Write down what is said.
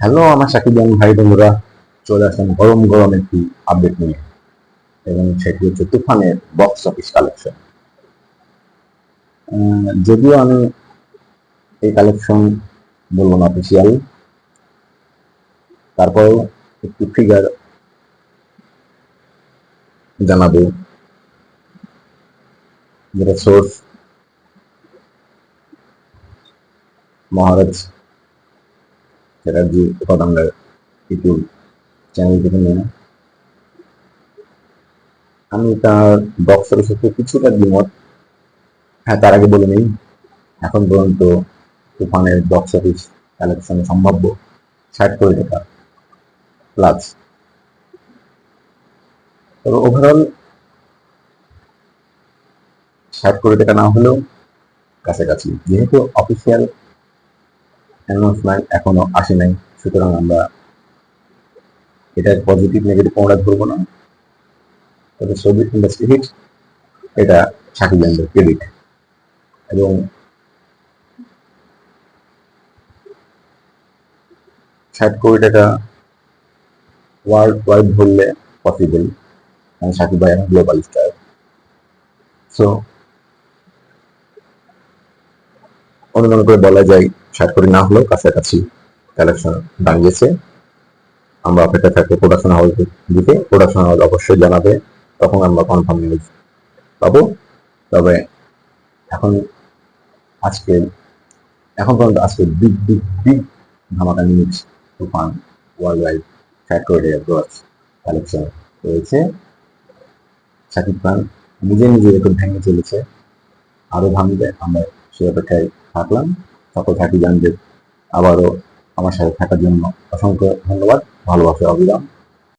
Hello, আমার সাকিবান ভাই বন্ধুরা চলে আসলাম গরম গরম একটি আপডেট নিয়ে। এবং সেটি হচ্ছে তুফানের বক্স অফিস কালেকশন যদিও আমি এই কালেকশন বলব না অফিসিয়াল তারপরেও একটি ফিগার জানাব। যেটা সোর্স মহারাজ চ্যাটার্জি উপাদানদের ইউটিউব চ্যানেল থেকে নেওয়া আমি তার বক্সের সাথে কিছুটা দ্বিমত। হ্যাঁ তার আগে বলে নেই। এখন পর্যন্ত তুফানের বক্স অফিস কালেকশন সম্ভাব্য। ষাট কোটি টাকা প্লাস তবে ওভারঅল ষাট কোটি টাকা না হলেও কাছাকাছি। যেহেতু অফিসিয়াল অ্যানাউন্সমেন্ট এখনও আসে নাই। সুতরাং আমরা এটার পজিটিভ নেগেটিভ কোনটা ধরবো না। তবে ছবি ইন্ডাস্ট্রি হিট এটা সাকিব খানের ক্রেডিট এবং ষাট কোটি টাকা ওয়ার্ল্ড ওয়াইড ধরলে পসিবল কারণ সাকিব ভাই গ্লোবাল স্টার সো অনুমান করে বলা যায় ষাট কোটি না হলেও কাছাকাছি কালেকশন দাঁড়িয়েছে আমরা অপেক্ষা থাকব প্রোডাকশন হাউস দিকে প্রোডাকশন হাউস অবশ্যই জানাবে, তখন আমরা কনফার্ম নিউজ পাবো। তবে এখন আজকে, এখন পর্যন্ত আজকে বিগ বিগ বিগ ধামাকা নিউজ তুফান ওয়ার্ল্ড ওয়াইড ষাট কোটি কালেকশন রয়েছে। শাকিব খান নিজে নিজে রেকর্ড ভেঙে চলেছে। আরও ভাঙবে, আমরা সে অপেক্ষায় থাকলাম। সকল থাকি জানবে আবারও আমার সাথে থাকার জন্য অসংখ্য ধন্যবাদ। ভালোবাসা অবিরাম